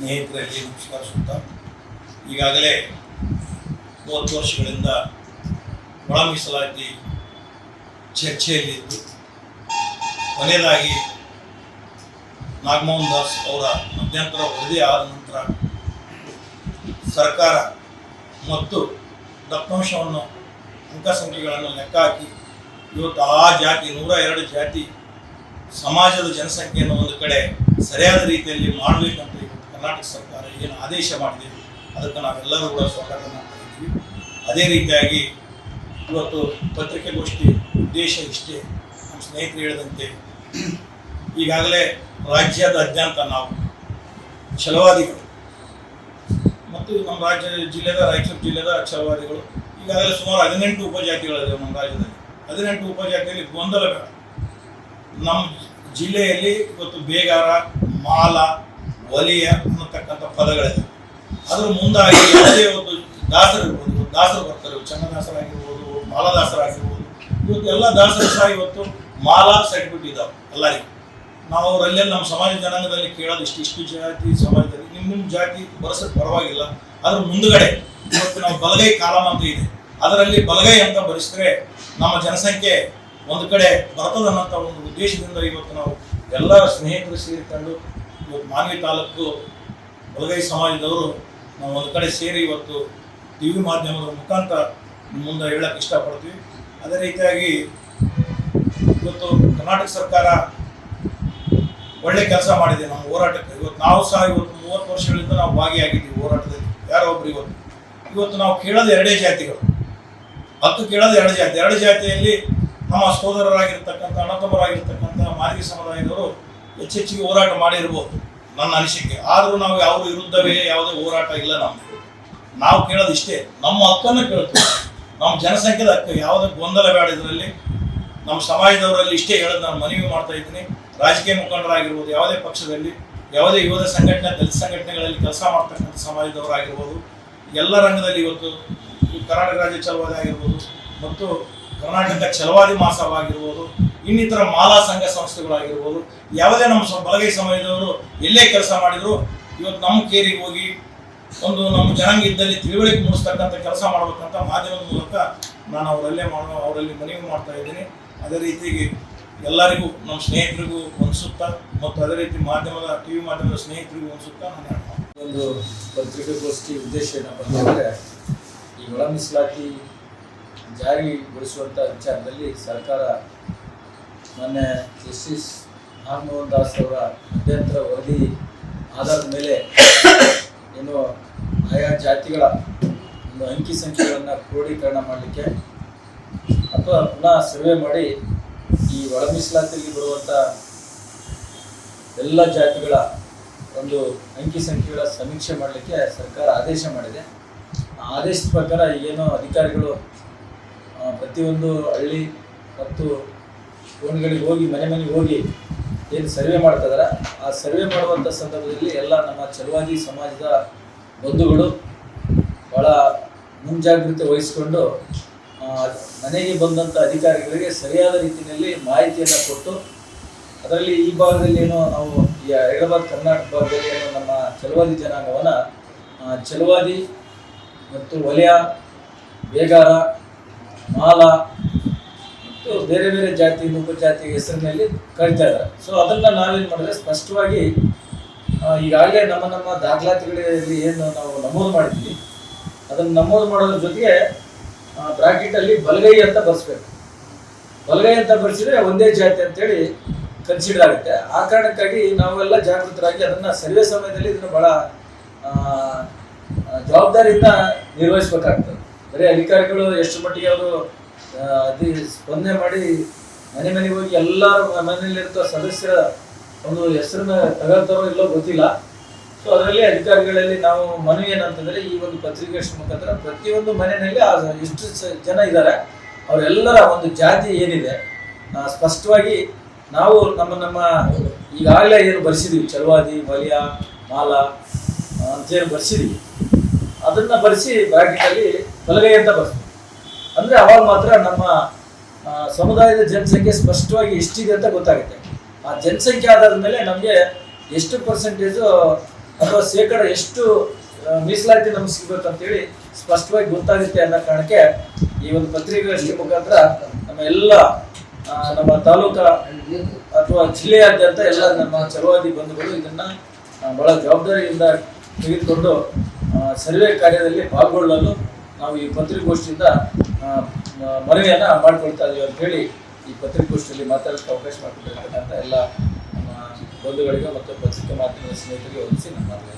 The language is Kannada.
ಸ್ನೇಹಿತರಲ್ಲಿ ನಮಸ್ಕರಿಸುತ್ತಾ, ಈಗಾಗಲೇ ಮೂವತ್ತು ವರ್ಷಗಳಿಂದ ಒಳ ಮೀಸಲಾತಿ ಚರ್ಚೆಯಲ್ಲಿದ್ದು ಕೊನೆಯದಾಗಿ ನಾಗಮೋಹನ್ ದಾಸ್ ಅವರ ಮಧ್ಯಂತರ ವರದಿ ಆದ ನಂತರ ಸರ್ಕಾರ ಮತ್ತು ದತ್ತಾಂಶವನ್ನು ಅಂಕಸಂಖ್ಯೆಗಳನ್ನು ಲೆಕ್ಕ ಹಾಕಿ, ಇವತ್ತು ಆ ಜಾತಿ, ನೂರ ಎರಡು ಜಾತಿ ಸಮಾಜದ ಜನಸಂಖ್ಯೆಯನ್ನು ಒಂದು ಕಡೆ ಸರಿಯಾದ ರೀತಿಯಲ್ಲಿ ಮಾಡಬೇಕಂತ ಕರ್ನಾಟಕ ಸರ್ಕಾರ ಏನು ಆದೇಶ ಮಾಡಿದೆ, ಅದಕ್ಕೆ ನಾವೆಲ್ಲರೂ ಕೂಡ ಸ್ವಾಗತ ಮಾಡ್ತಾ ಅದೇ ರೀತಿಯಾಗಿ ಇವತ್ತು ಪತ್ರಿಕೆಗೋಷ್ಠಿ ಉದ್ದೇಶ ಇಷ್ಟೇ, ನಮ್ಮ ಸ್ನೇಹಿತರು ಹೇಳಿದಂತೆ. ಈಗಾಗಲೇ ರಾಜ್ಯಾದ್ಯಂತ ನಾವು, ಛಲವಾದಿಗಳು. ಮತ್ತು ನಮ್ಮ ರಾಜ್ಯ ಜಿಲ್ಲೆದ, ರಾಯಚೂರು ಜಿಲ್ಲೆದ ಛಲವಾದಿಗಳು. ಈಗಾಗಲೇ ಸುಮಾರು ಹದಿನೆಂಟು ಉಪಜಾತಿಗಳಿದೆ ನಮ್ಮ ರಾಜ್ಯದಲ್ಲಿ. ಹದಿನೆಂಟು ಉಪಜಾತಿಯಲ್ಲಿ ಗೊಂದಲ ಬೇಡ ನಮ್ಮ ಜಿಲ್ಲೆಯಲ್ಲಿ ಇವತ್ತು ಬೇಗಾರ, ಮಾಲ ವಲಿಯ ಅನ್ನತಕ್ಕಂಥ ಪದಗಳಿದೆ. ಅದ್ರ ಮುಂದಾಗಿ ಯಾವುದೇ ಒಂದು ದಾಸರು ಇರ್ಬೋದು ಇವತ್ತು ದಾಸರು ಬರ್ತಾರೆ ಚನ್ನದಾಸರಾಗಿರ್ಬೋದು ಮಾಲದಾಸರಾಗಿರ್ಬೋದು, ಇವತ್ತು ಎಲ್ಲ ದಾಸರು ಸಹ ಇವತ್ತು ಮಾಲಾ ಸರ್ಟಿಫಿಕೇಟ್ ಇದಾವೆ ಎಲ್ಲರಿಗೂ. ನಾವು ಅವರಲ್ಲಿ ನಮ್ಮ ಸಮಾಜ ಜನಾಂಗದಲ್ಲಿ ಕೇಳೋದು ಇಷ್ಟು ಇಷ್ಟು ಜಾತಿ, ಸಮಾಜದಲ್ಲಿ ನಿಮ್ಮ ನಿಮ್ಮ ಜಾತಿ ಬರೆಸೋದು ಪರವಾಗಿಲ್ಲ. ಅದ್ರ ಮುಂದುಗಡೆ ಇವತ್ತು ನಾವು ಬಲಗೈ ಕಾಲಮ್ ಅಂತ ಇದೆ. ಅದರಲ್ಲಿ ಬಲಗೈ ಅಂತ ಬರೆಸಿದ್ರೆ ನಮ್ಮ ಜನಸಂಖ್ಯೆ ಒಂದು ಕಡೆ ಬರ್ತದನ್ನಂಥ ಒಂದು ಉದ್ದೇಶದಿಂದ ಇವತ್ತು ನಾವು ಎಲ್ಲ ಸ್ನೇಹಿತರು ಸೇರಿಕೊಂಡು ಮಾನ್ವಿ ತಾಲೂಕು ಬಲಗೈ ಸಮಾಜದವರು ನಾವು ಒಂದು ಕಡೆ ಸೇರಿ ಇವತ್ತು ಟಿ ವಿ ಮಾಧ್ಯಮದ ಮುಖಾಂತರ ಮುಂದೆ ಹೇಳಕ್ಕೆ ಇಷ್ಟಪಡ್ತೀವಿ. ಅದೇ ರೀತಿಯಾಗಿ ಇವತ್ತು ಕರ್ನಾಟಕ ಸರ್ಕಾರ ಒಳ್ಳೆ ಕೆಲಸ ಮಾಡಿದೆ ನಮ್ಮ ಹೋರಾಟಕ್ಕೆ. ಇವತ್ತು ನಾವು ಸಹ ಇವತ್ತು ಮೂವತ್ತು ವರ್ಷಗಳಿಂದ ನಾವು ಭಾಗಿಯಾಗಿದ್ದೀವಿ ಹೋರಾಟದಲ್ಲಿ. ಯಾರೋ ಒಬ್ರು ಇವತ್ತು. ಇವತ್ತು ನಾವು ಕೇಳೋದು ಎರಡೇ ಜಾತಿಗಳು. ಹತ್ತು ಕೇಳೋದು ಎರಡು ಜಾತಿ. ಎರಡು ಜಾತಿಯಲ್ಲಿ ನಮ್ಮ ಸೋದರರಾಗಿರ್ತಕ್ಕಂಥ, ಅಣ್ಣತಮ್ಮರಾಗಿರ್ತಕ್ಕಂಥ ಮಾರ್ಗಿ ಸಮುದಾಯದವರು ಹೆಚ್ಚೆಚ್ಚಿಗೆ ಹೋರಾಟ ಮಾಡಿರ್ಬೋದು ನನ್ನ ಅನಿಸಿಕೆ. ಆದರೂ ನಾವು ಯಾವ ವಿರುದ್ಧವೇ ಯಾವುದೇ ಹೋರಾಟ ಇಲ್ಲ ನಮ್ದು. ನಾವು ಕೇಳೋದು ಇಷ್ಟೇ. ನಮ್ಮ ಹಕ್ಕನ್ನು ಕೇಳ್ತೀವಿ. ನಮ್ಮ ಜನಸಂಖ್ಯೆದ ಹಕ್ಕು. ಯಾವುದೇ ಗೊಂದಲ ಬೇಡ ಇದರಲ್ಲಿ. ನಮ್ಮ ಸಮಾಜದವರಲ್ಲಿ ಇಷ್ಟೇ ಹೇಳೋದು ನಾನು ಮನವಿ ಮಾಡ್ತಾ ಇದ್ದೀನಿ. ರಾಜಕೀಯ ಮುಖಂಡರಾಗಿರ್ಬೋದು, ಯಾವುದೇ ಪಕ್ಷದಲ್ಲಿ, ಯಾವುದೇ ಯುವ ಸಂಘಟನೆ, ದಲಿತ ಸಂಘಟನೆಗಳಲ್ಲಿ ಕೆಲಸ ಮಾಡ್ತಕ್ಕಂಥ ಸಮಾಜದವರಾಗಿರ್ಬೋದು, ಎಲ್ಲ ರಂಗದಲ್ಲಿ ಇವತ್ತು ಕರ್ನಾಟಕ ರಾಜ್ಯ ಚಳವಳಿ ಆಗಿರ್ಬೋದು, ಮತ್ತು ಕರ್ನಾಟಕ ಚಲವಾದಿ ಮಾಸವಾಗಿರ್ಬೋದು ಇನ್ನಿತರ ಮಾಲಾ ಸಂಘ ಸಂಸ್ಥೆಗಳಾಗಿರ್ಬೋದು, ಯಾವುದೇ ನಮ್ಮ ಬಲಗೈ ಸಮಾಜದವರು ಎಲ್ಲೇ ಕೆಲಸ ಮಾಡಿದ್ರು, ಇವತ್ತು ನಮ್ಮ ಕೇರಿಗೆ ಹೋಗಿ ಒಂದು ನಮ್ಮ ಜನಾಂಗ ಇದ್ದಲ್ಲಿ ತಿಳುವಳಿಕೆ ಮೂಡಿಸ್ತಕ್ಕಂಥ ಕೆಲಸ ಮಾಡಬೇಕಂತ ಮಾಧ್ಯಮದ ಮೂಲಕ ನಾನು ಅವರಲ್ಲೇ ಮಾಡೋ, ಅವರಲ್ಲಿ ಮನವಿ ಮಾಡ್ತಾ ಇದ್ದೀನಿ. ಅದೇ ರೀತಿಗೆ ಎಲ್ಲರಿಗೂ, ನಮ್ಮ ಸ್ನೇಹಿತರಿಗೂ ಅನಿಸುತ್ತಾ ಮತ್ತು ಅದೇ ರೀತಿ ಮಾಧ್ಯಮದ, ಟಿ ವಿ ಮಾಧ್ಯಮದ ಸ್ನೇಹಿತರಿಗೂ ಅನಿಸುತ್ತಾ ನಾನು ಒಂದು ಪತ್ರಿಕಾಗೋಷ್ಠಿ ಉದ್ದೇಶ ಏನಪ್ಪ ಅಂತಂದರೆ ಈ ಒಳ ಮೀಸಲಾತಿ ಜಾರಿಗೊಳಿಸುವಂಥ ವಿಚಾರದಲ್ಲಿ ಸರ್ಕಾರ ಮೊನ್ನೆ ಜಸ್ಟಿಸ್ ನಾಗಮೋಹನ್ ದಾಸ್ ಅವರ ಮಧ್ಯಂತರ ವರದಿ ಆಧಾರದ ಮೇಲೆ ಏನು ಆಯಾ ಜಾತಿಗಳ ಒಂದು ಅಂಕಿ ಸಂಖ್ಯೆಗಳನ್ನು ಕ್ರೋಢೀಕರಣ ಮಾಡಲಿಕ್ಕೆ ಅಥವಾ ಪುನಃ ಸರ್ವೆ ಮಾಡಿ ಈ ಒಳ ಮೀಸಲಾತಿಯಲ್ಲಿ ಬರುವಂಥ ಎಲ್ಲ ಜಾತಿಗಳ ಒಂದು ಅಂಕಿ ಸಂಖ್ಯೆಗಳ ಸಮೀಕ್ಷೆ ಮಾಡಲಿಕ್ಕೆ ಸರ್ಕಾರ ಆದೇಶ ಮಾಡಿದೆ. ಆ ಆದೇಶದ ಪ್ರಕಾರ ಏನೋ ಅಧಿಕಾರಿಗಳು ಪ್ರತಿಯೊಂದು ಹಳ್ಳಿ ಮತ್ತು ಓಣಿಗಳಿಗೆ ಹೋಗಿ, ಮನೆ ಮನೆಗೆ ಹೋಗಿ ಏನು ಸರ್ವೆ ಮಾಡ್ತಾ ಇದಾರೆ ಆ ಸರ್ವೆ ಮಾಡುವಂಥ ಸಂದರ್ಭದಲ್ಲಿ ಎಲ್ಲ ನಮ್ಮ ಚಲುವಾದಿ ಸಮಾಜದ ಬಂಧುಗಳು ಭಾಳ ಮುಂಜಾಗ್ರತೆ ವಹಿಸಿಕೊಂಡು ಮನೆಗೆ ಬಂದಂಥ ಅಧಿಕಾರಿಗಳಿಗೆ ಸರಿಯಾದ ರೀತಿಯಲ್ಲಿ ಮಾಹಿತಿಯನ್ನು ಕೊಟ್ಟು, ಅದರಲ್ಲಿ ಈ ಭಾಗದಲ್ಲಿ ಏನು ನಾವು ಈ ಹೈದರಾಬಾದ್, ಕರ್ನಾಟಕ ಭಾಗದಲ್ಲಿ ಏನೋ ನಮ್ಮ ಚಲುವಾದಿ ಜನಾಂಗವನ್ನು ಚಲುವಾದಿ ಮತ್ತು ವಲಯ, ಬೇಗಾರ, ಮಾಲ ಬೇರೆ ಬೇರೆ ಜಾತಿ ಉಪಜಾತಿ ಹೆಸರಿನಲ್ಲಿ ಕರಿತಾ ಇದ್ದಾರೆ. ಸೊ ಅದನ್ನ ನಾವೇನು ಮಾಡಿದ್ರೆ ಸ್ಪಷ್ಟವಾಗಿ ಈಗಾಗಲೇ ನಮ್ಮ ನಮ್ಮ ದಾಖಲಾತಿಗಳಲ್ಲಿ ಏನು ನಾವು ನಮೂದು ಮಾಡಿದ್ವಿ. ಅದನ್ನು ನಮೂದು ಮಾಡೋದ್ರ ಜೊತೆಗೆ ಬ್ರಾಕೆಟ್ ಅಲ್ಲಿ ಬಲಗೈ ಅಂತ ಬರ್ಸ್ಬೇಕು. ಬಲಗೈ ಅಂತ ಬರ್ಸಿದ್ರೆ ಒಂದೇ ಜಾತಿ ಅಂತೇಳಿ ಕನ್ಸಿಡರ್ ಆಗುತ್ತೆ. ಆ ಕಾರಣಕ್ಕಾಗಿ ನಾವೆಲ್ಲ ಜಾಗೃತರಾಗಿ ಅದನ್ನ ಸರ್ವೆ ಸಮಯದಲ್ಲಿ ಇದನ್ನ ಆ, ಜವಾಬ್ದಾರಿಯಿಂದ ನಿರ್ವಹಿಸ್ಬೇಕಾಗ್ತದೆ. ಬರೀ ಅಧಿಕಾರಿಗಳು ಎಷ್ಟು ಮಟ್ಟಿಗೆ ಅವರು ಅದಿ ಸ್ಪಂದನೆ ಮಾಡಿ ಮನೆ ಮನೆಗೆ ಹೋಗಿ ಎಲ್ಲರ ಮನೆಯಲ್ಲಿರುವ ಸದಸ್ಯರ ಒಂದು ಹೆಸರನ್ನ ತಗೊಳ್ತಾರೋ ಇಲ್ಲೋ ಗೊತ್ತಿಲ್ಲ. ಸೊ ಅದರಲ್ಲಿ ಅಧಿಕಾರಿಗಳಲ್ಲಿ ನಾವು ಮನವಿ ಏನಂತಂದ್ರೆ ಈ ಒಂದು ಪತ್ರಿಕಾಗೋಷ್ಠಿ ಮುಖಾಂತರ ಪ್ರತಿಯೊಂದು ಮನೆಯಲ್ಲಿ ಎಷ್ಟು ಜನ ಇದ್ದಾರೆ. ಅವರೆಲ್ಲರ ಒಂದು ಜಾತಿ ಏನಿದೆ ಸ್ಪಷ್ಟವಾಗಿ ನಾವು ನಮ್ಮ ನಮ್ಮ ಈಗಾಗಲೇ ಏನು ಬರೆಸಿದೀವಿ ಚಲವಾದಿ ವಲಯ, ಮಾಲ ಅಂತ ಅಂತೇನು ಬರೆಸಿದೀವಿ. ಅದನ್ನ ಬರೆಸಿ ಬ್ರಾಕೆಟಲ್ಲಿ ಬಲಗೈ ಅಂತ ಬರ್ಸ್ತೀವಿ ಅಂದ್ರೆ ಅವಾಗ ಮಾತ್ರ ನಮ್ಮ ಸಮುದಾಯದ ಜನಸಂಖ್ಯೆ ಸ್ಪಷ್ಟವಾಗಿ ಎಷ್ಟಿದೆ ಅಂತ ಗೊತ್ತಾಗುತ್ತೆ. ಆ ಜನಸಂಖ್ಯೆ ಆಧಾರದ ಮೇಲೆ ನಮಗೆ ಎಷ್ಟು ಪರ್ಸೆಂಟೇಜು ಅಥವಾ ಶೇಕಡ ಎಷ್ಟು ಮೀಸಲಾತಿ ನಮ್ಗೆ ಸಿಗ್ಬೇಕು ಅಂತೇಳಿ ಸ್ಪಷ್ಟವಾಗಿ ಗೊತ್ತಾಗುತ್ತೆ ಅನ್ನೋ ಕಾರಣಕ್ಕೆ ಈ ಒಂದು ಪತ್ರಿಕೆಗಳಲ್ಲಿ ಮುಖಾಂತರ ನಮ್ಮ ಎಲ್ಲ ನಮ್ಮ ತಾಲೂಕಾ ಅಥವಾ ಜಿಲ್ಲೆಯಾದ್ಯಂತ ಎಲ್ಲ ನಮ್ಮ ಚಲವಾದಿ ಬಂಧುಗಳು ಇದನ್ನ ಬಹಳ ಜವಾಬ್ದಾರಿಯಿಂದ ತೆಗೆದುಕೊಂಡು ಸರ್ವೆ ಕಾರ್ಯದಲ್ಲಿ ಪಾಲ್ಗೊಳ್ಳಲು ನಾವು ಈ ಪತ್ರಿಕಾಗೋಷ್ಠಿಯಿಂದ ಮನವಿಯನ್ನು ಮಾಡಿಕೊಳ್ತಾ ಇದೀವಿ ಅಂತ ಹೇಳಿ ಈ ಪತ್ರಿಕಾಗೋಷ್ಠಿಯಲ್ಲಿ ಮಾತಾಡೋಕ್ಕೆ ಅವಕಾಶ ಮಾಡಿಕೊಟ್ಟಿರ್ತಕ್ಕಂಥ ಎಲ್ಲ ನಮ್ಮ ಬಂಧುಗಳಿಗೆ ಮತ್ತು ಪತ್ರಿಕಾ ಮಾಧ್ಯಮದ ಸ್ನೇಹಿತರಿಗೆ ಹೊಂದಿಸಿ ನಮ್ಮ